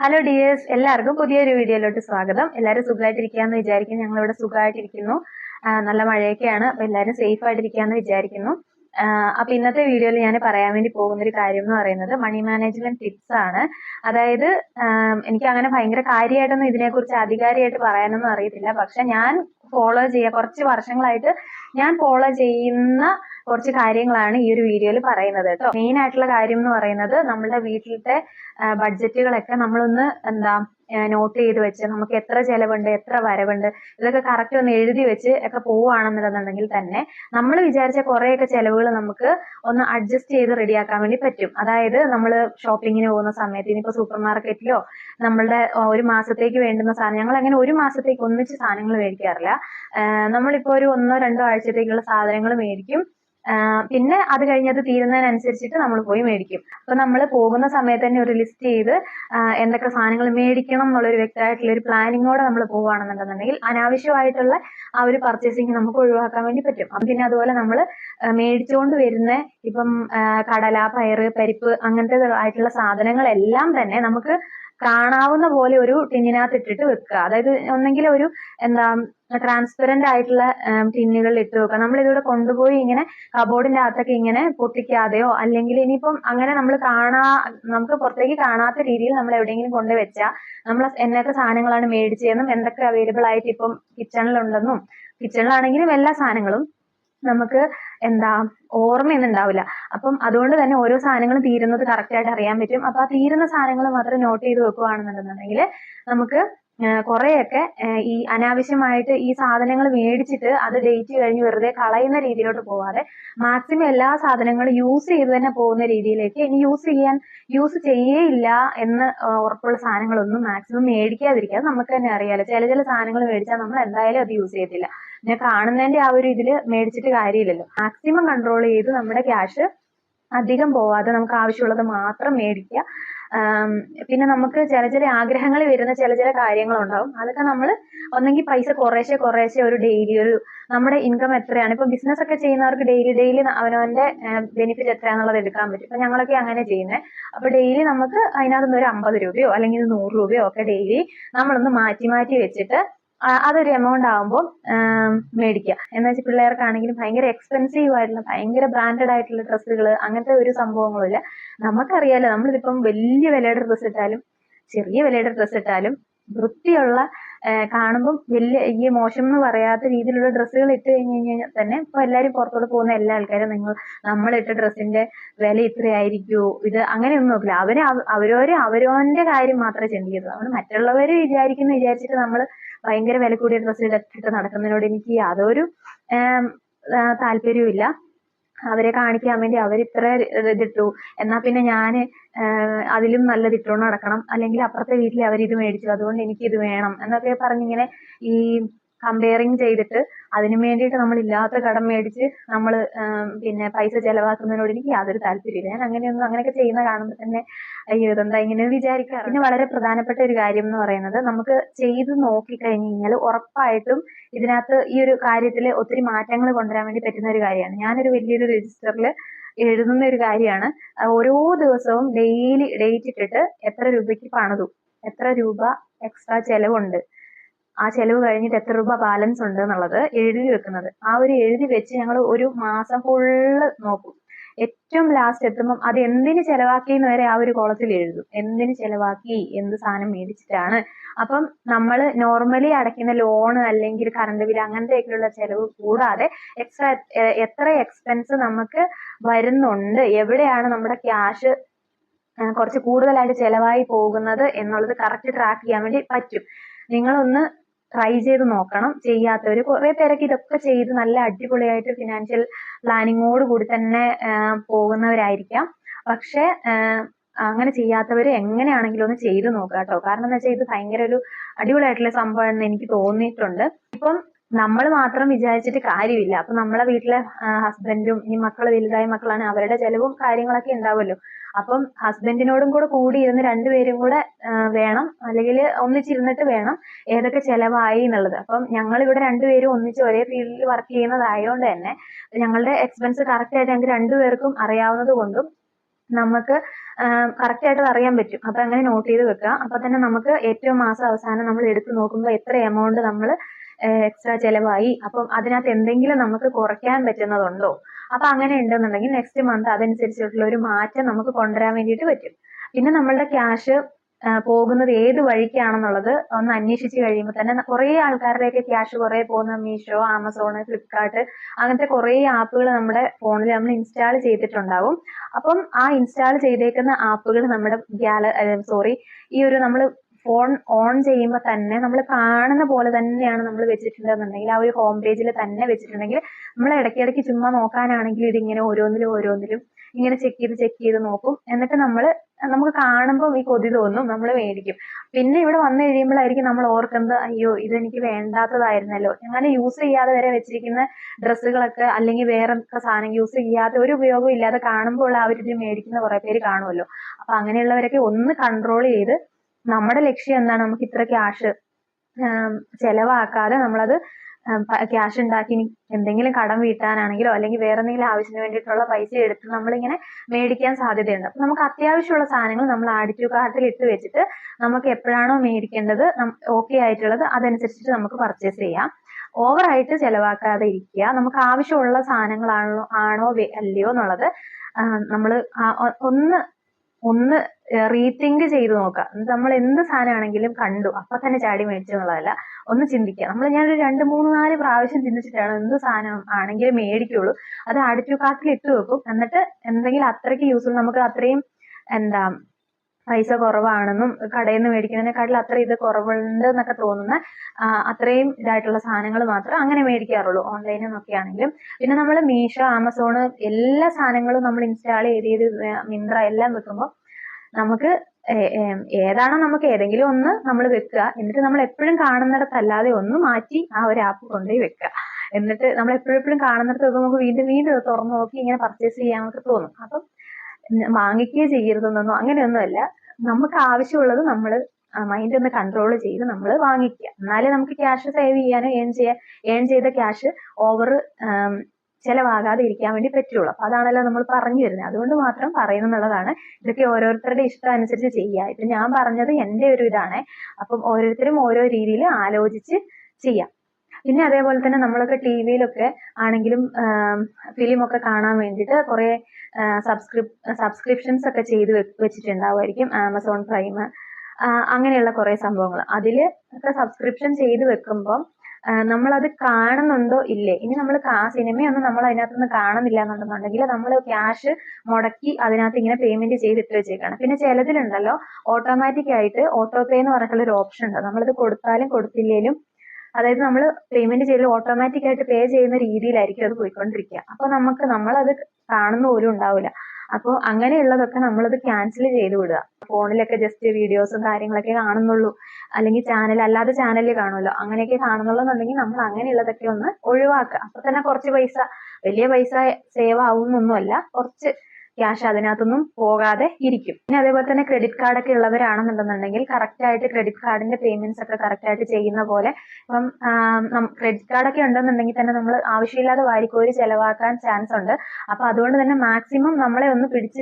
Hello dears എല്ലാവർക്കും പുതിയൊരു വീഡിയോയിലോട്ട് സ്വാഗതം. എല്ലാവരും സുഖമായിട്ടിരിക്കാന്ന് വിചാരിക്കുന്നു. ഞങ്ങൾ ഇവിടെ സുഖമായിട്ടിരിക്കുന്നു നല്ല മഴയൊക്കെയാണ്. അപ്പൊ എല്ലാവരും സേഫ് ആയിട്ടിരിക്കാന്ന് വിചാരിക്കുന്നു. ആ, അപ്പൊ ഇന്നത്തെ വീഡിയോയിൽ ഞാൻ പറയാൻ വേണ്ടി പോകുന്ന ഒരു കാര്യം എന്ന് പറയുന്നത് മണി മാനേജ്മെന്റ് ടിപ്സ് ആണ്. അതായത് എനിക്ക് അങ്ങനെ ഭയങ്കര കാര്യമായിട്ടൊന്നും ഇതിനെക്കുറിച്ച് അധികാരിയായിട്ട് പറയാനൊന്നും അറിയത്തില്ല. പക്ഷെ ഞാൻ ഫോളോ ചെയ്യുക കുറച്ച് വർഷങ്ങളായിട്ട് ഞാൻ ഫോളോ ചെയ്യുന്ന കുറച്ച് കാര്യങ്ങളാണ് ഈ ഒരു വീഡിയോയിൽ പറയുന്നത് കേട്ടോ. മെയിൻ ആയിട്ടുള്ള കാര്യം എന്ന് പറയുന്നത് നമ്മുടെ വീട്ടിലത്തെ ബഡ്ജറ്റുകളൊക്കെ നമ്മളൊന്ന് എന്താ നോട്ട് ചെയ്ത് വെച്ച് നമുക്ക് എത്ര ചെലവുണ്ട് എത്ര വരവുണ്ട് ഇതൊക്കെ കറക്റ്റ് ഒന്ന് എഴുതി വെച്ച് ഒക്കെ പോവുകയാണെന്നുണ്ടെന്നുണ്ടെങ്കിൽ തന്നെ നമ്മൾ വിചാരിച്ച കുറേയൊക്കെ ചെലവുകൾ നമുക്ക് ഒന്ന് അഡ്ജസ്റ്റ് ചെയ്ത് റെഡിയാക്കാൻ വേണ്ടി പറ്റും. അതായത് നമ്മൾ ഷോപ്പിങ്ങിന് പോകുന്ന സമയത്ത് ഇനിയിപ്പോൾ സൂപ്പർ മാർക്കറ്റിലോ നമ്മളുടെ ഒരു മാസത്തേക്ക് വേണ്ടുന്ന സാധനം ഞങ്ങൾ അങ്ങനെ ഒരു മാസത്തേക്ക് ഒന്നിച്ച് സാധനങ്ങൾ മേടിക്കാറില്ല. നമ്മളിപ്പോൾ നമ്മളിപ്പോ ഒരു ഒന്നോ രണ്ടോ ആഴ്ചത്തേക്കുള്ള സാധനങ്ങൾ മേടിക്കും. പിന്നെ അത് കഴിഞ്ഞത് തീരുന്നതിനനുസരിച്ചിട്ട് നമ്മൾ പോയി മേടിക്കും. അപ്പൊ നമ്മൾ പോകുന്ന സമയത്ത് തന്നെ ഒരു ലിസ്റ്റ് ചെയ്ത് എന്തൊക്കെ സാധനങ്ങൾ മേടിക്കണം എന്നുള്ള ഒരു വ്യക്തമായിട്ടുള്ള ഒരു പ്ലാനിങ്ങോടെ നമ്മൾ പോവുകയാണെന്നുണ്ടെന്നുണ്ടെങ്കിൽ അനാവശ്യമായിട്ടുള്ള ആ ഒരു പർച്ചേസിങ് നമുക്ക് ഒഴിവാക്കാൻ വേണ്ടി പറ്റും. പിന്നെ അതുപോലെ നമ്മൾ മേടിച്ചുകൊണ്ട് വരുന്ന ഇപ്പം കടല പയറ് പരിപ്പ് അങ്ങനത്തെ ആയിട്ടുള്ള സാധനങ്ങളെല്ലാം തന്നെ നമുക്ക് കാണാവുന്ന പോലെ ഒരു ടിന്നിനകത്ത് ഇട്ടിട്ട് വെക്കുക. അതായത് ഒന്നെങ്കിൽ ഒരു എന്താ ട്രാൻസ്പെറന്റ് ആയിട്ടുള്ള ടിന്നുകളിൽ ഇട്ട് വെക്കുക. നമ്മൾ ഇതിവിടെ കൊണ്ടുപോയി ഇങ്ങനെ കബോർഡിന്റെ അകത്തൊക്കെ ഇങ്ങനെ പൊട്ടിക്കാതെയോ അല്ലെങ്കിൽ ഇനിയിപ്പം അങ്ങനെ നമ്മൾ കാണാ നമുക്ക് പുറത്തേക്ക് കാണാത്ത രീതിയിൽ നമ്മൾ എവിടെയെങ്കിലും കൊണ്ട് വെച്ചാൽ നമ്മൾ എന്നൊക്കെ സാധനങ്ങളാണ് മേടിച്ചതെന്നും എന്തൊക്കെ അവൈലബിൾ ആയിട്ട് ഇപ്പം കിച്ചണിലുണ്ടെന്നും കിച്ചണിലാണെങ്കിലും എല്ലാ സാധനങ്ങളും നമുക്ക് എന്താ ഓർമ്മയൊന്നും ഉണ്ടാവില്ല അപ്പം അതുകൊണ്ട് തന്നെ ഓരോ സാധനങ്ങളും തീരുന്നത് കറക്റ്റ് ആയിട്ട് അറിയാൻ പറ്റും. അപ്പൊ ആ തീരുന്ന സാധനങ്ങൾ മാത്രം നോട്ട് ചെയ്ത് വെക്കുകയാണെന്നുണ്ടെന്നുണ്ടെങ്കിൽ നമുക്ക് കുറെയൊക്കെ ഈ അനാവശ്യമായിട്ട് ഈ സാധനങ്ങൾ മേടിച്ചിട്ട് അത് ഡേറ്റ് കഴിഞ്ഞ് വെറുതെ കളയുന്ന രീതിയിലോട്ട് പോവാതെ മാക്സിമം എല്ലാ സാധനങ്ങളും യൂസ് ചെയ്ത് തന്നെ പോകുന്ന രീതിയിലേക്ക് ഇനി യൂസ് ചെയ്യാൻ യൂസ് ചെയ്യേയില്ല എന്ന് ഉറപ്പുള്ള സാധനങ്ങളൊന്നും മാക്സിമം മേടിക്കാതിരിക്കുക നമുക്ക് തന്നെ അറിയാലോ. ചില ചില സാധനങ്ങൾ മേടിച്ചാൽ നമ്മൾ എന്തായാലും അത് യൂസ് ചെയ്യത്തില്ല. പിന്നെ കാണുന്നതിന്റെ ആ ഒരു ഇതിൽ മേടിച്ചിട്ട് കാര്യമില്ലല്ലോ. മാക്സിമം കൺട്രോൾ ചെയ്ത് നമ്മുടെ ക്യാഷ് അധികം പോവാതെ നമുക്ക് ആവശ്യമുള്ളത് മാത്രം മേടിക്കുക. പിന്നെ നമുക്ക് ചില ചില ആഗ്രഹങ്ങൾ വരുന്ന ചില ചില കാര്യങ്ങളുണ്ടാവും. അതൊക്കെ നമ്മൾ ഒന്നെങ്കിൽ പൈസ കുറേശ്ശെ കുറേശ്ശെ ഒരു ഡെയിലി ഒരു നമ്മുടെ ഇൻകം എത്രയാണ്. ഇപ്പൊ ബിസിനസ് ഒക്കെ ചെയ്യുന്നവർക്ക് ഡെയിലി ഡെയിലി അവനവന്റെ ബെനിഫിറ്റ് എത്രയാണെന്നുള്ളത് എടുക്കാൻ പറ്റും. ഇപ്പൊ ഞങ്ങളൊക്കെ അങ്ങനെ ചെയ്യുന്നത് അപ്പൊ ഡെയിലി നമുക്ക് അതിനകത്ത് നിന്ന് ഒരു അമ്പത് രൂപയോ അല്ലെങ്കിൽ നൂറ് രൂപയോ ഒക്കെ ഡെയിലി നമ്മളൊന്ന് മാറ്റി മാറ്റി വെച്ചിട്ട് അതൊരു എമൗണ്ട് ആകുമ്പോൾ മേടിക്കുക. എന്ന് വെച്ചാൽ പിള്ളേർക്കാണെങ്കിലും ഭയങ്കര എക്സ്പെൻസീവ് ആയിട്ടുള്ള ഭയങ്കര ബ്രാൻഡഡ് ആയിട്ടുള്ള ഡ്രസ്സുകൾ അങ്ങനത്തെ ഒരു സംഭവങ്ങളില്ല നമുക്കറിയാലോ നമ്മളിതിപ്പം വലിയ വിലയുടെ ഡ്രസ്സ് ഇട്ടാലും ചെറിയ വിലയുടെ ഡ്രസ്സ് ഇട്ടാലും വൃത്തിയുള്ള കാണുമ്പം വലിയ ഈ മോശം എന്ന് പറയാത്ത രീതിയിലുള്ള ഡ്രസ്സുകൾ ഇട്ട് കഴിഞ്ഞ് കഴിഞ്ഞാൽ തന്നെ ഇപ്പൊ എല്ലാരും പുറത്തോട്ട് പോകുന്ന എല്ലാ ആൾക്കാരും നിങ്ങൾ നമ്മളിട്ട ഡ്രസ്സിന്റെ വില ഇത്രയായിരിക്കുമോ ഇത് അങ്ങനെയൊന്നും നോക്കില്ല. അവർ അവരോര് അവരോന്റെ കാര്യം മാത്രമേ ചിന്തിക്കുന്നത് അതുകൊണ്ട് മറ്റുള്ളവര് വിചാരിക്കുന്ന വിചാരിച്ചിട്ട് നമ്മൾ ഭയങ്കര വില കൂടിയ ഡ്രസ്സ് ഇട്ടിട്ട് നടക്കുന്നതിനോട് എനിക്ക് യാതൊരു താല്പര്യവും ഇല്ല അവരെ കാണിക്കാൻ വേണ്ടി അവർ ഇത്ര ഇതിട്ടു. എന്നാ പിന്നെ ഞാൻ അതിലും നല്ല ഇട്ടുകൊണ്ട് നടക്കണം. അല്ലെങ്കിൽ അപ്പുറത്തെ വീട്ടിലെ അവർ ഇത് മേടിച്ചു. അതുകൊണ്ട് എനിക്ക് ഇത് വേണം. എന്നൊക്കെ പറഞ്ഞിങ്ങനെ ഈ കമ്പയറിങ് ചെയ്തിട്ട് അതിനു വേണ്ടിയിട്ട് നമ്മൾ ഇല്ലാത്ത കടം മേടിച്ച് നമ്മൾ പിന്നെ പൈസ ചെലവാക്കുന്നതിനോട് എനിക്ക് യാതൊരു താല്പര്യമില്ല ഞാൻ അങ്ങനെയൊന്നും അങ്ങനെയൊക്കെ ചെയ്യുന്ന കാണുമ്പോൾ തന്നെ അയ്യോ ഇതെന്താ ഇങ്ങനെ വിചാരിക്കാറ്? പിന്നെ വളരെ പ്രധാനപ്പെട്ട ഒരു കാര്യം എന്ന് പറയുന്നത് നമുക്ക് ചെയ്ത് നോക്കിക്കഴിഞ്ഞ് കഴിഞ്ഞാൽ ഉറപ്പായിട്ടും ഇതിനകത്ത് ഈ ഒരു കാര്യത്തിൽ ഒത്തിരി മാറ്റങ്ങൾ കൊണ്ടുവരാൻ വേണ്ടി പറ്റുന്ന ഒരു കാര്യമാണ്. ഞാനൊരു വലിയൊരു രജിസ്റ്ററിൽ എഴുതുന്ന ഒരു കാര്യമാണ്. ഓരോ ദിവസവും ഡെയിലി ഡേറ്റ് ഇട്ടിട്ട് എത്ര രൂപയ്ക്ക് പണിതു? എത്ര രൂപ എക്സ്ട്രാ ചെലവുണ്ട്? ആ ചെലവ് കഴിഞ്ഞിട്ട് എത്ര രൂപ ബാലൻസ് ഉണ്ട് എന്നുള്ളത് എഴുതി വെക്കുന്നത്. ആ ഒരു എഴുതി വെച്ച് ഞങ്ങൾ ഒരു മാസം ഫുള്ള് നോക്കും. ഏറ്റവും ലാസ്റ്റ് എത്തുമ്പം അത് എന്തിന് ചെലവാക്കി എന്ന് വരെ ആ ഒരു കോളത്തിൽ എഴുതും. എന്തിന് ചെലവാക്കി? എന്ത് സാധനം മേടിച്ചിട്ടാണ്? അപ്പം നമ്മൾ നോർമലി അടയ്ക്കുന്ന ലോണ് അല്ലെങ്കിൽ കറണ്ട് ബിൽ അങ്ങനത്തെയൊക്കെയുള്ള ചെലവ് കൂടാതെ എക്സ്ട്രാ എത്ര എക്സ്പെൻസ് നമുക്ക് വരുന്നുണ്ട് എവിടെയാണ് നമ്മുടെ ക്യാഷ് കുറച്ച് കൂടുതലായിട്ട് ചെലവായി പോകുന്നത് എന്നുള്ളത് കറക്റ്റ് ട്രാക്ക് ചെയ്യാൻ വേണ്ടി പറ്റും. നിങ്ങളൊന്ന് ട്രൈ ചെയ്ത് നോക്കണം. ചെയ്യാത്തവർ കുറെ പേരൊക്കെ ഇതൊക്കെ ചെയ്ത് നല്ല അടിപൊളിയായിട്ട് ഫിനാൻഷ്യൽ പ്ലാനിങ്ങോട് കൂടി തന്നെ പോകുന്നവരായിരിക്കാം. പക്ഷെ അങ്ങനെ ചെയ്യാത്തവർ എങ്ങനെയാണെങ്കിലും ഒന്ന് ചെയ്ത് നോക്കുക കേട്ടോ. കാരണം എന്താ വെച്ചാൽ ഇത് ഭയങ്കര ഒരു അടിപൊളിയായിട്ടുള്ള സംഭവമാണെന്ന് എനിക്ക് തോന്നിയിട്ടുണ്ട്. ഇപ്പം നമ്മൾ മാത്രം വിചാരിച്ചിട്ട് കാര്യമില്ല. അപ്പൊ നമ്മളെ വീട്ടിലെ ഹസ്ബൻഡും ഈ മക്കൾ വലുതായ മക്കളാണ് അവരുടെ ചെലവും കാര്യങ്ങളൊക്കെ ഉണ്ടാവുമല്ലോ. അപ്പം ഹസ്ബൻഡിനോടും കൂടെ കൂടി ഇരുന്ന് രണ്ടുപേരും കൂടെ വേണം. അല്ലെങ്കിൽ ഒന്നിച്ചിരുന്നിട്ട് വേണം ഏതൊക്കെ ചെലവായി എന്നുള്ളത്. അപ്പം ഞങ്ങൾ ഇവിടെ രണ്ടുപേരും ഒന്നിച്ച് ഒരേ ഫീൽഡിൽ വർക്ക് ചെയ്യുന്നതായതുകൊണ്ട് തന്നെ ഞങ്ങളുടെ എക്സ്പെൻസ് കറക്റ്റ് ആയിട്ട് ഞങ്ങൾക്ക് രണ്ടുപേർക്കും അറിയാവുന്നത് കൊണ്ടും നമുക്ക് കറക്റ്റ് ആയിട്ട് അറിയാൻ പറ്റും. അപ്പൊ അങ്ങനെ നോട്ട് ചെയ്ത് വെക്കുക. അപ്പൊ തന്നെ നമുക്ക് ഏറ്റവും മാസം അവസാനം നമ്മൾ എടുത്തു നോക്കുമ്പോൾ എത്ര എമൗണ്ട് നമ്മൾ എക്സ്ട്രാ ചിലവായി. അപ്പം അതിനകത്ത് എന്തെങ്കിലും നമുക്ക് കുറയ്ക്കാൻ പറ്റുന്നതുണ്ടോ? അപ്പൊ അങ്ങനെ ഉണ്ടെന്നുണ്ടെങ്കിൽ നെക്സ്റ്റ് മന്ത് അതനുസരിച്ചിട്ടുള്ള ഒരു മാറ്റം നമുക്ക് കൊണ്ടുവരാൻ വേണ്ടിയിട്ട് പറ്റും. പിന്നെ നമ്മളുടെ ക്യാഷ് പോകുന്നത് ഏത് വഴിക്കാണെന്നുള്ളത് ഒന്ന് അന്വേഷിച്ച് കഴിയുമ്പോൾ തന്നെ കുറേ ആൾക്കാരുടെയൊക്കെ ക്യാഷ് കുറേ പോകുന്ന മീഷോ ആമസോൺ ഫ്ലിപ്കാർട്ട് അങ്ങനത്തെ കുറേ ആപ്പുകൾ നമ്മുടെ ഫോണിൽ നമ്മൾ ഇൻസ്റ്റാൾ ചെയ്തിട്ടുണ്ടാവും. അപ്പം ആ ഇൻസ്റ്റാൾ ചെയ്തേക്കുന്ന ആപ്പുകൾ നമ്മുടെ ഗ്യാല സോറി ഈ ഒരു നമ്മൾ ഫോൺ ഓൺ ചെയ്യുമ്പോൾ തന്നെ നമ്മൾ കാണുന്ന പോലെ തന്നെയാണ് നമ്മൾ വെച്ചിട്ടുണ്ടെന്നുണ്ടെങ്കിൽ ആ ഒരു ഹോം പേജിൽ തന്നെ വെച്ചിട്ടുണ്ടെങ്കിൽ നമ്മൾ ഇടയ്ക്കിടയ്ക്ക് ചുമ്മാ നോക്കാനാണെങ്കിൽ ഇതിങ്ങനെ ഓരോന്നിലും ഓരോന്നിലും ഇങ്ങനെ ചെക്ക് ചെയ്ത് ചെക്ക് ചെയ്ത് നോക്കും. എന്നിട്ട് നമ്മൾ നമുക്ക് കാണുമ്പോൾ ഈ കൊതി തോന്നും നമ്മൾ മേടിക്കും. പിന്നെ ഇവിടെ വന്നു കഴിയുമ്പോഴായിരിക്കും നമ്മൾ ഓർക്കുന്നത് അയ്യോ ഇതെനിക്ക് വേണ്ടാത്തതായിരുന്നല്ലോ. അങ്ങനെ യൂസ് ചെയ്യാതെ വരെ വെച്ചിരിക്കുന്ന ഡ്രസ്സുകളൊക്കെ അല്ലെങ്കിൽ വേറെ സാധനം യൂസ് ചെയ്യാതെ ഒരു ഉപയോഗം ഇല്ലാതെ കാണുമ്പോൾ അവരിത് മേടിക്കുന്ന കുറെ പേര് കാണുമല്ലോ. അപ്പൊ അങ്ങനെയുള്ളവരൊക്കെ ഒന്ന് കൺട്രോൾ ചെയ്ത് നമ്മുടെ ലക്ഷ്യം എന്താണ്? നമുക്ക് ഇത്ര ക്യാഷ് ചെലവാക്കാതെ നമ്മളത് ക്യാഷ് ഉണ്ടാക്കി എന്തെങ്കിലും കടം വീട്ടാനാണെങ്കിലോ അല്ലെങ്കിൽ വേറെ എന്തെങ്കിലും ആവശ്യത്തിന് വേണ്ടിയിട്ടുള്ള പൈസ എടുത്ത് നമ്മളിങ്ങനെ മേടിക്കാൻ സാധ്യതയുണ്ട്. അപ്പൊ നമുക്ക് അത്യാവശ്യമുള്ള സാധനങ്ങൾ നമ്മൾ ആഡ് ടു കാർട്ടിൽ ഇട്ട് വെച്ചിട്ട് നമുക്ക് എപ്പോഴാണോ മേടിക്കേണ്ടത് ഓക്കെ ആയിട്ടുള്ളത് അതനുസരിച്ചിട്ട് നമുക്ക് പർച്ചേസ് ചെയ്യാം. ഓവറായിട്ട് ചെലവാക്കാതെ ഇരിക്കുക. നമുക്ക് ആവശ്യമുള്ള സാധനങ്ങളാണോ ആണോ അല്ലയോ എന്നുള്ളത് നമ്മൾ ഒന്ന് ഒന്ന് റീതിങ്ക് ചെയ്ത് നോക്കുക നമ്മൾ എന്ത് സാധനമാണെങ്കിലും കണ്ടു. അപ്പൊ തന്നെ ചാടി മേടിച്ചു എന്നുള്ളതല്ല. ഒന്ന് ചിന്തിക്കുക. നമ്മൾ ഞാനൊരു രണ്ട് മൂന്ന് നാല് പ്രാവശ്യം ചിന്തിച്ചിട്ടാണ് എന്ത് സാധനം ആണെങ്കിലും മേടിക്കുള്ളൂ. അത് ആഡിറ്റു കാർട്ടിൽ ഇട്ട് വെക്കും. എന്നിട്ട് എന്തെങ്കിലും അത്രയ്ക്ക് യൂസ്ഫുൾ നമുക്ക് അത്രയും എന്താ പൈസ കുറവാണെന്നും കടയിൽ നിന്ന് മേടിക്കുന്നതിനെക്കാട്ടിൽ അത്ര ഇത് കുറവുണ്ട് എന്നൊക്കെ തോന്നുന്ന അത്രയും ഇതായിട്ടുള്ള സാധനങ്ങൾ മാത്രം അങ്ങനെ മേടിക്കാറുള്ളൂ ഓൺലൈനിൽ നിന്നൊക്കെ ആണെങ്കിലും പിന്നെ നമ്മൾ മീഷോ ആമസോൺ എല്ലാ സാധനങ്ങളും നമ്മൾ ഇൻസ്റ്റാൾ ചെയ്ത് ചെയ്ത് മിന്ത്ര എല്ലാം വെക്കുമ്പോൾ നമുക്ക് ഏതാണോ നമുക്ക് ഏതെങ്കിലും ഒന്ന് നമ്മൾ വെക്കുക. എന്നിട്ട് നമ്മൾ എപ്പോഴും കാണുന്നിടത്തല്ലാതെ ഒന്ന് മാറ്റി ആ ഒരു ആപ്പ് കൊണ്ടുപോയി വെക്കുക. എന്നിട്ട് നമ്മൾ എപ്പോഴെപ്പോഴും കാണുന്നിടത്ത് നമുക്ക് വീണ്ടും വീണ്ടും തുറന്നു നോക്കി ഇങ്ങനെ പർച്ചേസ് ചെയ്യാൻ നമുക്ക് തോന്നും. അപ്പം വാങ്ങിക്കുകയോ ചെയ്യരുതെന്നൊന്നും അങ്ങനെയൊന്നുമല്ല. നമുക്ക് ആവശ്യമുള്ളത് നമ്മൾ മൈൻഡ് ഒന്ന് കൺട്രോൾ ചെയ്ത് നമ്മൾ വാങ്ങിക്കുക. എന്നാലേ നമുക്ക് ക്യാഷ് സേവ് ചെയ്യാനോ ഏൺ ചെയ്യാൻ ഏൺ ചെയ്ത ക്യാഷ് ഓവർ ചിലവാകാതെ ഇരിക്കാൻ വേണ്ടി പറ്റുള്ളൂ. അപ്പൊ അതാണല്ലോ നമ്മൾ പറഞ്ഞു വരുന്നത്. അതുകൊണ്ട് മാത്രം പറയുന്നുള്ളതാണ് ഇതൊക്കെ ഓരോരുത്തരുടെ ഇഷ്ടം അനുസരിച്ച് ചെയ്യുക. ഇപ്പൊ ഞാൻ പറഞ്ഞത് എന്റെ ഒരു ഇതാണ്. അപ്പം ഓരോരുത്തരും ഓരോ രീതിയിൽ ആലോചിച്ച് ചെയ്യാം. പിന്നെ അതേപോലെ തന്നെ നമ്മളൊക്കെ ടി വിയിലൊക്കെ ആണെങ്കിലും ഫിലിം ഒക്കെ കാണാൻ വേണ്ടിയിട്ട് കുറെ സബ്സ്ക്രിപ് സബ്സ്ക്രിപ്ഷൻസ് ഒക്കെ ചെയ്ത് വെച്ചിട്ടുണ്ടാവുമായിരിക്കും ആമസോൺ പ്രൈം. അങ്ങനെയുള്ള കുറെ സംഭവങ്ങൾ. അതിൽ ഒക്കെ സബ്സ്ക്രിപ്ഷൻ ചെയ്ത് വെക്കുമ്പം നമ്മളത് കാണുന്നുണ്ടോ ഇല്ലേ? ഇനി നമ്മൾ ആ സിനിമയൊന്നും നമ്മൾ അതിനകത്തുനിന്ന് കാണുന്നില്ല എന്നുണ്ടെന്നുണ്ടെങ്കിൽ നമ്മൾ ക്യാഷ് മുടക്കി അതിനകത്ത് ഇങ്ങനെ പേയ്മെന്റ് ചെയ്തിട്ട് വെച്ചേക്കാണ്. പിന്നെ ചിലതിലുണ്ടല്ലോ ഓട്ടോമാറ്റിക് ആയിട്ട് ഓട്ടോ പേ എന്ന് പറഞ്ഞിട്ടുള്ള ഒരു ഓപ്ഷൻ ഉണ്ട്. നമ്മളത് കൊടുത്താലും കൊടുത്തില്ലേലും അതായത് നമ്മൾ പേയ്മെന്റ് ചെയ്ത് ഓട്ടോമാറ്റിക് ആയിട്ട് പേ ചെയ്യുന്ന രീതിയിലായിരിക്കും അത് പോയിക്കൊണ്ടിരിക്കുക. അപ്പൊ നമുക്ക് നമ്മളത് കാണുന്ന പോലും ഉണ്ടാവില്ല അപ്പോൾ അങ്ങനെയുള്ളതൊക്കെ നമ്മളത് ക്യാൻസൽ ചെയ്ത് വിടുക. ഫോണിലൊക്കെ ജസ്റ്റ് വീഡിയോസും കാര്യങ്ങളൊക്കെ കാണുന്നുള്ളൂ. അല്ലെങ്കിൽ ചാനൽ അല്ലാതെ ചാനലിൽ കാണുമല്ലോ. അങ്ങനെയൊക്കെ കാണുന്നുള്ളൂ എന്നുണ്ടെങ്കിൽ നമ്മൾ അങ്ങനെയുള്ളതൊക്കെ ഒന്ന് ഒഴിവാക്കുക. അപ്പൊ തന്നെ കുറച്ച് പൈസ വലിയ പൈസ സേവ് ആവുന്നൊന്നുമല്ല. കുറച്ച് ക്യാഷ് അതിനകത്തൊന്നും പോകാതെ ഇരിക്കും. പിന്നെ അതേപോലെ തന്നെ ക്രെഡിറ്റ് കാർഡ് ഒക്കെ ഉള്ളവരാണെന്നുണ്ടെന്നുണ്ടെങ്കിൽ കറക്റ്റ് ആയിട്ട് ക്രെഡിറ്റ് കാർഡിന്റെ പേയ്മെന്റ്സ് ഒക്കെ കറക്റ്റ് ആയിട്ട് ചെയ്യുന്ന പോലെ ഇപ്പം ക്രെഡിറ്റ് കാർഡ് ഒക്കെ ഉണ്ടെന്നുണ്ടെങ്കിൽ തന്നെ നമ്മൾ ആവശ്യമില്ലാതെ വാരിക്കോരി ചെലവാക്കാൻ ചാൻസ് ഉണ്ട്. അപ്പൊ അതുകൊണ്ട് തന്നെ മാക്സിമം നമ്മളെ ഒന്ന് പിടിച്ച്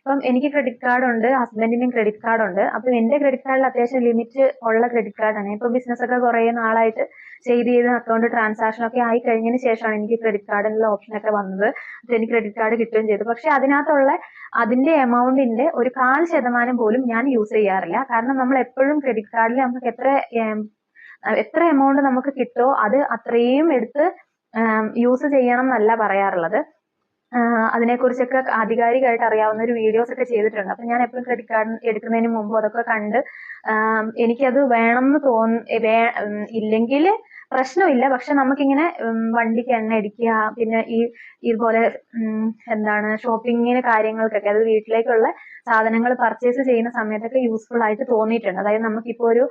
ഇപ്പം എനിക്ക് ക്രെഡിറ്റ് കാർഡ് ഉണ്ട് ഹസ്ബൻഡിനും ക്രെഡിറ്റ് കാർഡ് ഉണ്ട്. അപ്പൊ എന്റെ ക്രെഡിറ്റ് കാർഡിൽ അത്യാവശ്യം ലിമിറ്റ് ഉള്ള ക്രെഡിറ്റ് കാർഡാണ് ഇപ്പൊ ബിസിനസ് ഒക്കെ കുറെ നാളായിട്ട് ചെയ്ത് ചെയ്ത് അക്കൗണ്ട് ട്രാൻസാക്ഷൻ ഒക്കെ ആയി കഴിഞ്ഞതിന് ശേഷമാണ് എനിക്ക് ക്രെഡിറ്റ് കാർഡിനുള്ള ഓപ്ഷൻ ഒക്കെ വന്നത്. എനിക്ക് ക്രെഡിറ്റ് കാർഡ് കിട്ടുകയും ചെയ്തു. പക്ഷെ അതിനകത്തുള്ള അതിന്റെ എമൗണ്ടിന്റെ ഒരു കാൽ ശതമാനം പോലും ഞാൻ യൂസ് ചെയ്യാറില്ല. കാരണം നമ്മൾ എപ്പോഴും ക്രെഡിറ്റ് കാർഡിൽ നമുക്ക് എത്ര എത്ര എമൗണ്ട് നമുക്ക് കിട്ടുമോ അത് അത്രയും എടുത്ത് യൂസ് ചെയ്യണം എന്നല്ല പറയാറുള്ളത്. അതിനെക്കുറിച്ചൊക്കെ ആധികാരികമായിട്ട് അറിയാവുന്ന ഒരു വീഡിയോസ് ഒക്കെ ചെയ്തിട്ടുണ്ട്. അപ്പൊ ഞാൻ എപ്പോഴും ക്രെഡിറ്റ് കാർഡ് എടുക്കുന്നതിന് മുമ്പ് അതൊക്കെ കണ്ട് എനിക്കത് വേണം എന്ന് തോന്നി ഇല്ലെങ്കിൽ പ്രശ്നമില്ല. പക്ഷെ നമുക്കിങ്ങനെ വണ്ടിക്ക് എണ്ണ അടിക്കുക പിന്നെ ഈ ഇതുപോലെ എന്താണ് ഷോപ്പിങ്ങിന് കാര്യങ്ങൾക്കൊക്കെ അതായത് വീട്ടിലേക്കുള്ള സാധനങ്ങൾ പർച്ചേസ് ചെയ്യുന്ന സമയത്തൊക്കെ യൂസ്ഫുൾ ആയിട്ട് തോന്നിയിട്ടുണ്ട്. അതായത് നമുക്കിപ്പോ ഒരു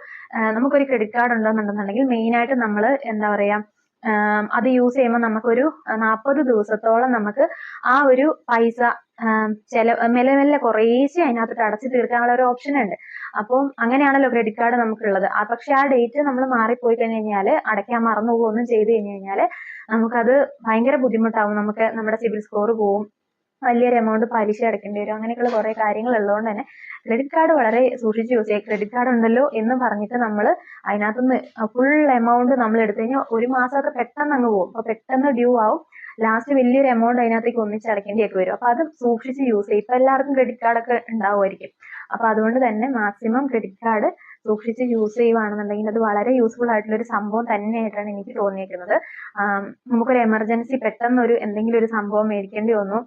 നമുക്കൊരു ക്രെഡിറ്റ് കാർഡ് ഉണ്ടെന്നുണ്ടെന്നുണ്ടെങ്കിൽ മെയിൻ ആയിട്ട് നമ്മൾ എന്താ പറയാ അത് യൂസ് ചെയ്യുമ്പോൾ നമുക്കൊരു നാൽപ്പത് ദിവസത്തോളം നമുക്ക് ആ ഒരു പൈസ ചില മെല്ലെ മെല്ലെ കുറേശ്ശെ അതിനകത്ത് അടച്ചു തീർക്കാനുള്ള ഒരു ഓപ്ഷൻ ഉണ്ട്. അപ്പം അങ്ങനെയാണല്ലോ ക്രെഡിറ്റ് കാർഡ് നമുക്കുള്ളത്. ആ പക്ഷെ ആ ഡേറ്റ് നമ്മൾ മാറിപ്പോയി കഴിഞ്ഞു കഴിഞ്ഞാൽ അടയ്ക്കാൻ മറന്നു പോകുകയൊന്നും ചെയ്ത് കഴിഞ്ഞു കഴിഞ്ഞാൽ നമുക്കത് ഭയങ്കര ബുദ്ധിമുട്ടാവും. നമുക്ക് നമ്മുടെ സിബിൽ സ്കോർ പോവും. വലിയൊരു എമൗണ്ട് പലിശ അടയ്ക്കേണ്ടി വരും. അങ്ങനെയൊക്കെയുള്ള കുറേ കാര്യങ്ങൾ ഉള്ളതുകൊണ്ട് തന്നെ ക്രെഡിറ്റ് കാർഡ് വളരെ സൂക്ഷിച്ച് യൂസ് ചെയ്യുക. ക്രെഡിറ്റ് കാർഡ് ഉണ്ടല്ലോ എന്ന് പറഞ്ഞിട്ട് നമ്മൾ അതിനകത്തുനിന്ന് ഫുൾ എമൗണ്ട് നമ്മൾ എടുത്തു കഴിഞ്ഞാൽ ഒരു മാസമൊക്കെ പെട്ടെന്ന് അങ്ങ് പോകും. അപ്പോൾ പെട്ടെന്ന് ഡ്യൂ ആവും. ലാസ്റ്റ് വലിയൊരു എമൗണ്ട് അതിനകത്തേക്ക് ഒന്നിച്ചടക്കേണ്ടിയൊക്കെ വരും. അപ്പോൾ അത് സൂക്ഷിച്ച് യൂസ് ചെയ്യും ഇപ്പം എല്ലാവർക്കും ക്രെഡിറ്റ് കാർഡൊക്കെ ഉണ്ടാവുമായിരിക്കും. അപ്പോൾ അതുകൊണ്ട് തന്നെ മാക്സിമം ക്രെഡിറ്റ് കാർഡ് സൂക്ഷിച്ച് യൂസ് ചെയ്യുവാണെന്നുണ്ടെങ്കിൽ അത് വളരെ യൂസ്ഫുൾ ആയിട്ടുള്ള ഒരു സംഭവം തന്നെയായിട്ടാണ് എനിക്ക് തോന്നിയിരിക്കുന്നത് നമുക്കൊരു എമർജൻസി പെട്ടെന്ന് ഒരു എന്തെങ്കിലും ഒരു സംഭവം മേടിക്കേണ്ടി വന്നു.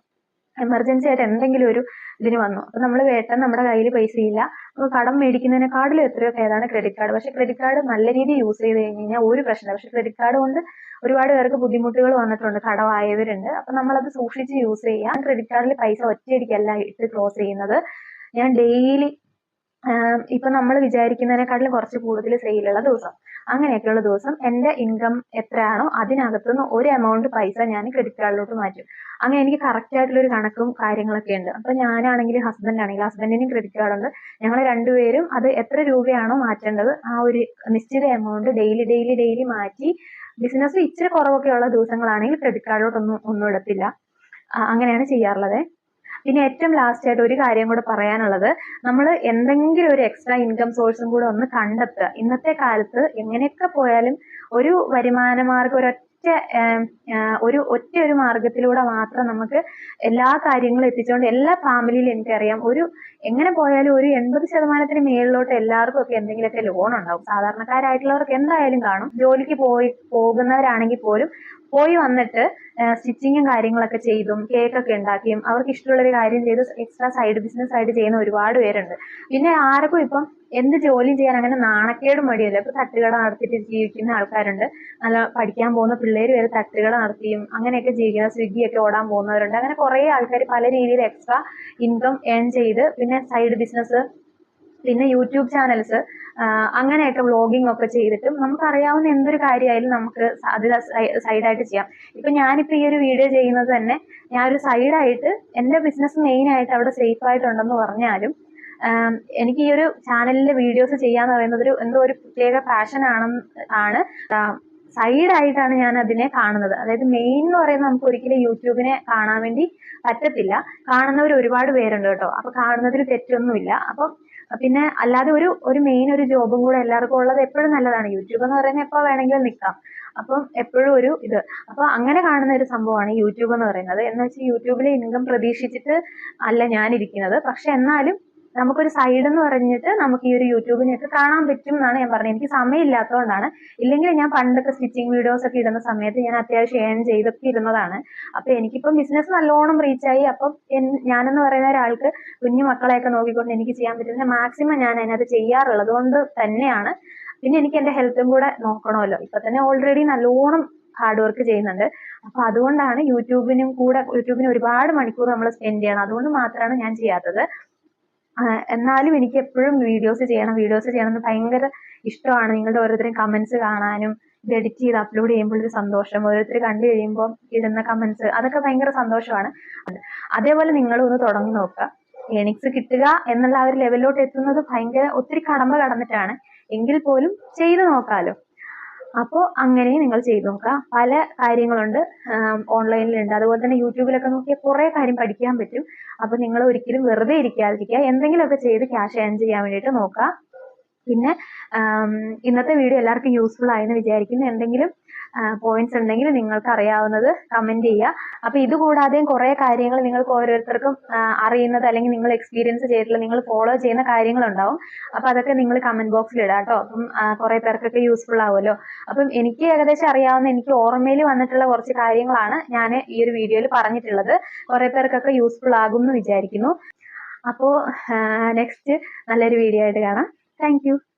എമർജൻസി ആയിട്ട് എന്തെങ്കിലും ഒരു ഇതിന് വന്നു. അപ്പൊ നമ്മൾ വേട്ടൻ നമ്മുടെ കയ്യിൽ പൈസ ഇല്ല അപ്പൊ കടം മേടിക്കുന്നതിനെക്കാട്ടിലും എത്രയോ പേരാണ് ക്രെഡിറ്റ് കാർഡ് പക്ഷെ ക്രെഡിറ്റ് കാർഡ് നല്ല രീതിയിൽ യൂസ് ചെയ്ത് കഴിഞ്ഞ് കഴിഞ്ഞാൽ ഒരു പ്രശ്നമില്ല. പക്ഷെ ക്രെഡിറ്റ് കാർഡ് കൊണ്ട് ഒരുപാട് പേർക്ക് ബുദ്ധിമുട്ടുകൾ വന്നിട്ടുണ്ട്. കടമായവരുണ്ട്. അപ്പൊ നമ്മളത് സൂക്ഷിച്ച് യൂസ് ചെയ്യുക ക്രെഡിറ്റ് കാർഡിൽ പൈസ ഒറ്റയടിക്കല്ല ഇട്ട് ക്ലോസ് ചെയ്യുന്നത്. ഞാൻ ഡെയിലി ഇപ്പൊ നമ്മൾ വിചാരിക്കുന്നതിനെക്കാട്ടിലും കുറച്ച് കൂടുതൽ സെയിലുള്ള ദിവസം. അങ്ങനെയൊക്കെയുള്ള ദിവസം എന്റെ ഇൻകം എത്രയാണോ അതിനകത്തുനിന്ന് ഒരു എമൗണ്ട് പൈസ ഞാൻ ക്രെഡിറ്റ് കാർഡിലോട്ട് മാറ്റും. അങ്ങനെ എനിക്ക് കറക്റ്റ് ആയിട്ടുള്ള ഒരു കണക്കും കാര്യങ്ങളൊക്കെ ഉണ്ട്. അപ്പൊ ഞാനാണെങ്കിൽ ഹസ്ബൻഡ് ആണെങ്കിൽ ഹസ്ബൻഡിനും ക്രെഡിറ്റ് കാർഡ് ഉണ്ട്. ഞങ്ങൾ രണ്ടുപേരും അത് എത്ര രൂപയാണോ മാറ്റേണ്ടത് ആ ഒരു നിശ്ചിത എമൗണ്ട് ഡെയിലി ഡെയിലി ഡെയിലി മാറ്റി ബിസിനസ് ഇച്ചിരി കുറവൊക്കെ ഉള്ള ദിവസങ്ങളാണെങ്കിൽ ക്രെഡിറ്റ് കാർഡിലോട്ടൊന്നും ഒന്നും എടുത്തില്ല ആ, അങ്ങനെയാണ് ചെയ്യാറുള്ളത്. പിന്നെ ഏറ്റവും ലാസ്റ്റ് ആയിട്ട് ഒരു കാര്യം കൂടെ പറയാനുള്ളത്. നമ്മൾ എന്തെങ്കിലും ഒരു എക്സ്ട്രാ ഇൻകം സോഴ്സും കൂടെ ഒന്ന് കണ്ടെത്തുക. ഇന്നത്തെ കാലത്ത് എങ്ങനെയൊക്കെ പോയാലും ഒരു വരുമാന മാർഗം ഒരൊറ്റ ഒരു ഒറ്റ ഒരു മാർഗത്തിലൂടെ മാത്രം നമുക്ക് എല്ലാ കാര്യങ്ങളും എത്തിച്ചുകൊണ്ട് എല്ലാ ഫാമിലിയിലും എനിക്കറിയാം ഒരു എങ്ങനെ പോയാലും ഒരു എൺപത് ശതമാനത്തിന് മേളിലോട്ട് എല്ലാവർക്കും ഒക്കെ എന്തെങ്കിലുമൊക്കെ ലോൺ ഉണ്ടാവും. സാധാരണക്കാരായിട്ടുള്ളവർക്ക് എന്തായാലും കാണും. ജോലിക്ക് പോയി പോകുന്നവരാണെങ്കിൽ പോലും പോയി വന്നിട്ട് സ്റ്റിച്ചിങ്ങും കാര്യങ്ങളൊക്കെ ചെയ്തും കേക്കൊക്കെ ഉണ്ടാക്കിയും അവർക്ക് ഇഷ്ടമുള്ള ഒരു കാര്യം ചെയ്ത് എക്സ്ട്രാ സൈഡ് ബിസിനസ് ആയിട്ട് ചെയ്യുന്ന ഒരുപാട് പേരുണ്ട്. പിന്നെ ആർക്കും ഇപ്പം എന്ത് ജോലിയും ചെയ്യാൻ അങ്ങനെ നാണക്കേടും മടിയല്ല ഇപ്പൊ തട്ടുകട നടത്തിയിട്ട് ജീവിക്കുന്ന ആൾക്കാരുണ്ട്. നല്ല പഠിക്കാൻ പോകുന്ന പിള്ളേര് വരെ തട്ടുകട നടത്തിയും അങ്ങനെയൊക്കെ ജീവിക്കുന്ന സ്വിഗ്ഗിയൊക്കെ ഓടാൻ പോകുന്നവരുണ്ട്. അങ്ങനെ കുറേ ആൾക്കാർ പല രീതിയിൽ എക്സ്ട്രാ ഇൻകം ഏൺ ചെയ്ത് പിന്നെ സൈഡ് ബിസിനസ് പിന്നെ യൂട്യൂബ് ചാനൽസ് അങ്ങനെയൊക്കെ വ്ളോഗിംഗ് ഒക്കെ ചെയ്തിട്ടും നമുക്ക് അറിയാവുന്ന എന്തൊരു കാര്യമായാലും നമുക്ക് അത് സൈഡായിട്ട് ചെയ്യാം. ഇപ്പൊ ഞാനിപ്പോ ഈ ഒരു വീഡിയോ ചെയ്യുന്നത് തന്നെ ഞാൻ ഒരു സൈഡായിട്ട് എന്റെ ബിസിനസ് മെയിൻ ആയിട്ട് അവിടെ സേഫ് ആയിട്ടുണ്ടെന്ന് പറഞ്ഞാലും എനിക്ക് ഈ ഒരു ചാനലിലെ വീഡിയോസ് ചെയ്യാന്ന് പറയുന്നത് ഒരു എന്തോ ഒരു പ്രത്യേക പാഷൻ ആണ്. ആണ് സൈഡായിട്ടാണ് ഞാൻ അതിനെ കാണുന്നത്. അതായത് മെയിൻ എന്ന് പറയുന്നത് നമുക്ക് ഒരിക്കലും യൂട്യൂബിനെ കാണാൻ വേണ്ടി പറ്റത്തില്ല. കാണുന്നവർ ഒരുപാട് പേരുണ്ട് കേട്ടോ. അപ്പൊ കാണുന്നതിൽ തെറ്റൊന്നുമില്ല. അപ്പം പിന്നെ അല്ലാതെ ഒരു ഒരു മെയിൻ ഒരു ജോബും കൂടെ എല്ലാവർക്കും ഉള്ളത് എപ്പോഴും നല്ലതാണ്. യൂട്യൂബ് എന്ന് പറയുന്നത് എപ്പോൾ വേണമെങ്കിലും നിൽക്കാം. അപ്പം എപ്പോഴും ഒരു ഇത്. അപ്പൊ അങ്ങനെ കാണുന്ന ഒരു സംഭവമാണ് യൂട്യൂബ് എന്ന് പറയുന്നത്. എന്ന് വെച്ചാൽ യൂട്യൂബിൽ ഇൻകം പ്രതീക്ഷിച്ചിട്ട് അല്ല ഞാൻ ഇരിക്കുന്നത് പക്ഷെ എന്നാലും നമുക്കൊരു സൈഡ് എന്ന് പറഞ്ഞിട്ട് നമുക്ക് ഈ ഒരു യൂട്യൂബിനെയൊക്കെ കാണാൻ പറ്റും എന്നാണ് ഞാൻ പറഞ്ഞത്. എനിക്ക് സമയമില്ലാത്തതുകൊണ്ടാണ് ഇല്ലെങ്കിൽ ഞാൻ പണ്ടൊക്കെ സ്റ്റിച്ചിങ് വീഡിയോസ് ഒക്കെ ഇടുന്ന സമയത്ത് ഞാൻ അത്യാവശ്യം ഏൺ ചെയ്തൊക്കെ ഇരുന്നതാണ്. അപ്പൊ എനിക്കിപ്പം ബിസിനസ് നല്ലോണം റീച്ച് ആയി. അപ്പം ഞാനെന്ന് പറയുന്ന ഒരാൾക്ക് കുഞ്ഞു മക്കളെയൊക്കെ നോക്കിക്കൊണ്ട് എനിക്ക് ചെയ്യാൻ പറ്റുന്ന മാക്സിമം ഞാൻ അതിനകത്ത് ചെയ്യാറുള്ളത് കൊണ്ട് തന്നെയാണ്. പിന്നെ എനിക്ക് എന്റെ ഹെൽത്തും കൂടെ നോക്കണമല്ലോ. ഇപ്പൊ തന്നെ ഓൾറെഡി നല്ലോണം ഹാർഡ് വർക്ക് ചെയ്യുന്നുണ്ട്. അപ്പൊ അതുകൊണ്ടാണ് യൂട്യൂബിനും കൂടെ യൂട്യൂബിന് ഒരുപാട് മണിക്കൂർ നമ്മൾ സ്പെൻഡ് ചെയ്യണം. അതുകൊണ്ട് മാത്രമാണ് ഞാൻ ചെയ്യാത്തത്. എന്നാലും എനിക്ക് എപ്പോഴും വീഡിയോസ് ചെയ്യണം വീഡിയോസ് ചെയ്യണം എന്ന് ഭയങ്കര ഇഷ്ടമാണ്. നിങ്ങളുടെ ഓരോരുത്തരും കമന്റ്സ് കാണാനും ഇത് എഡിറ്റ് ചെയ്ത് അപ്ലോഡ് ചെയ്യുമ്പോൾ ഒരു സന്തോഷം. ഓരോരുത്തർ കണ്ടു കഴിയുമ്പോൾ ഇടുന്ന കമന്റ്സ് അതൊക്കെ ഭയങ്കര സന്തോഷമാണ്. അതേപോലെ നിങ്ങളും ഒന്ന് തുടങ്ങി നോക്കുക. ഏണിങ്സ് കിട്ടുക എന്നുള്ള ആ ഒരു ലെവലിലോട്ട് എത്തുന്നത് ഭയങ്കര ഒത്തിരി കടമ്പ കടന്നിട്ടാണ്. എങ്കിൽ പോലും ചെയ്തു നോക്കാലോ. അപ്പോൾ അങ്ങനെ നിങ്ങൾ ചെയ്തു നോക്കുക. പല കാര്യങ്ങളുണ്ട് ഓൺലൈനിലുണ്ട്. അതുപോലെ തന്നെ യൂട്യൂബിലൊക്കെ നോക്കിയാൽ കുറേ കാര്യം പഠിക്കാൻ പറ്റും. അപ്പോൾ നിങ്ങൾ ഒരിക്കലും വെറുതെ ഇരിക്കാതിരിക്കുക. എന്തെങ്കിലുമൊക്കെ ചെയ്ത് ക്യാഷ് ഏൺ ചെയ്യാൻ വേണ്ടിയിട്ട് നോക്കുക. പിന്നെ ഇന്നത്തെ വീഡിയോ എല്ലാവർക്കും യൂസ്ഫുൾ ആയെന്ന് വിചാരിക്കുന്നു. എന്തെങ്കിലും പോയിന്റ്സ് ഉണ്ടെങ്കിൽ നിങ്ങൾക്ക് അറിയാവുന്നത് കമന്റ് ചെയ്യുക. അപ്പൊ ഇത് കൂടാതെയും കുറെ കാര്യങ്ങൾ നിങ്ങൾക്ക് ഓരോരുത്തർക്കും അറിയുന്നത് അല്ലെങ്കിൽ നിങ്ങൾ എക്സ്പീരിയൻസ് ചെയ്തിട്ടുള്ള നിങ്ങൾ ഫോളോ ചെയ്യുന്ന കാര്യങ്ങൾ ഉണ്ടാവും അപ്പൊ അതൊക്കെ നിങ്ങൾ കമന്റ് ബോക്സിൽ ഇടാം കേട്ടോ. അപ്പം കുറെ പേർക്കൊക്കെ യൂസ്ഫുൾ ആവുമല്ലോ. അപ്പം എനിക്ക് ഏകദേശം അറിയാവുന്ന എനിക്ക് ഓർമ്മയിൽ വന്നിട്ടുള്ള കുറച്ച് കാര്യങ്ങളാണ് ഞാൻ ഈ ഒരു വീഡിയോയിൽ പറഞ്ഞിട്ടുള്ളത്. കുറെ പേർക്കൊക്കെ യൂസ്ഫുൾ ആകും എന്ന് വിചാരിക്കുന്നു. അപ്പോൾ നെക്സ്റ്റ് നല്ലൊരു വീഡിയോ ആയിട്ട് കാണാം. താങ്ക്